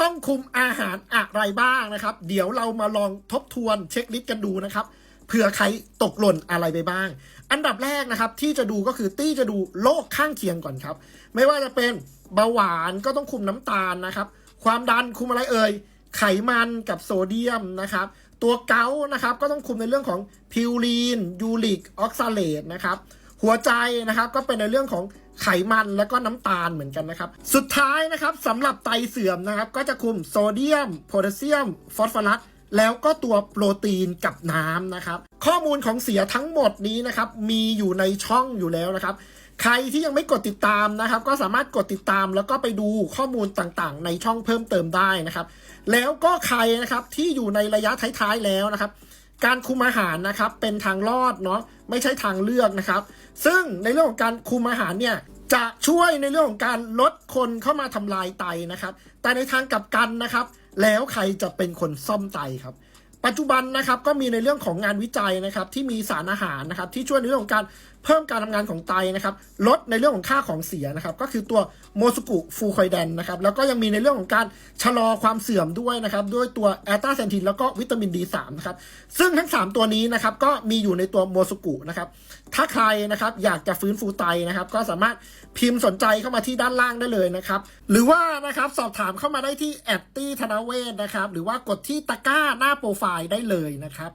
ต้องคุมอาหารอะไรบ้างนะครับ เดี๋ยวเรามาลองทบทวนเช็คลิสต์กันดูนะครับเผื่อใครตกหล่นอะไรไปบ้าง อันดับแรกนะครับที่จะดูก็คือตี้จะดูโรคข้างเคียงก่อนครับ ไม่ว่าจะเป็นเบาหวานก็ต้องคุมน้ำตาลนะครับ ความดันคุมอะไรเอ่ย ไขมันกับโซเดียมนะครับ ตัวเกาต์นะครับก็ต้องคุมในเรื่องของพิวรีนยูริกออกซาเลตนะครับ หัวใจนะครับก็เป็นในเรื่องของไขมันแล้วก็น้ำตาลเหมือนกันนะครับ สุดท้ายนะครับสำหรับไตเสื่อมนะครับ ก็จะคุมโซเดียมโพแทสเซียม ฟอสฟอรัสแล้วก็ตัวโปรตีนกับน้ำนะครับ ข้อมูลของเสียทั้งหมดนี้นะครับ มีอยู่ในช่องอยู่แล้วนะครับ ใครที่ยังไม่กดติดตามนะครับ ก็สามารถกดติดตามแล้วก็ไปดูข้อมูลต่างๆ ในช่องเพิ่มเติมได้นะครับ แล้วก็ใครนะครับที่อยู่ในระยะท้ายๆแล้วนะครับ การคุมอาหารนะครับเป็นทางรอดเนาะไม่ใช่ทางเลือกนะครับ ซึ่งในเรื่องของการคุมอาหารเนี่ยจะช่วยในเรื่องของการลดคนเข้ามาทำลายไตนะครับ แต่ในทางกลับกันนะครับ แล้วใครจะเป็นคนซ่อมไตครับ ปัจจุบันนะครับก็มีในเรื่องของงานวิจัยนะครับที่มีสารอาหารนะครับที่ช่วยในเรื่องของการเพิ่มการทำงานของไตนะครับลดในเรื่องของค่าของเสียนะครับก็คือตัวโมสกุฟูคอยแดนนะครับแล้วก็ยังมีในเรื่องของการชะลอความเสื่อมด้วยนะครับด้วยตัวแอตตาเซนทินแล้วก็วิตามิน D3 นะครับซึ่งทั้ง 3 ตัวนี้นะครับก็มีอยู่ในตัวโมสกุนะครับถ้าใครนะครับอยากจะฟื้นฟูไตนะครับก็สามารถพิมพ์สนใจเข้ามาที่ด้านล่างได้เลยนะครับหรือว่านะครับสอบถามเข้ามาได้ที่แอดตี้ธนเวศนะครับหรือว่ากดที่ตะกร้าหน้าโปรไฟล์ได้เลยนะครับ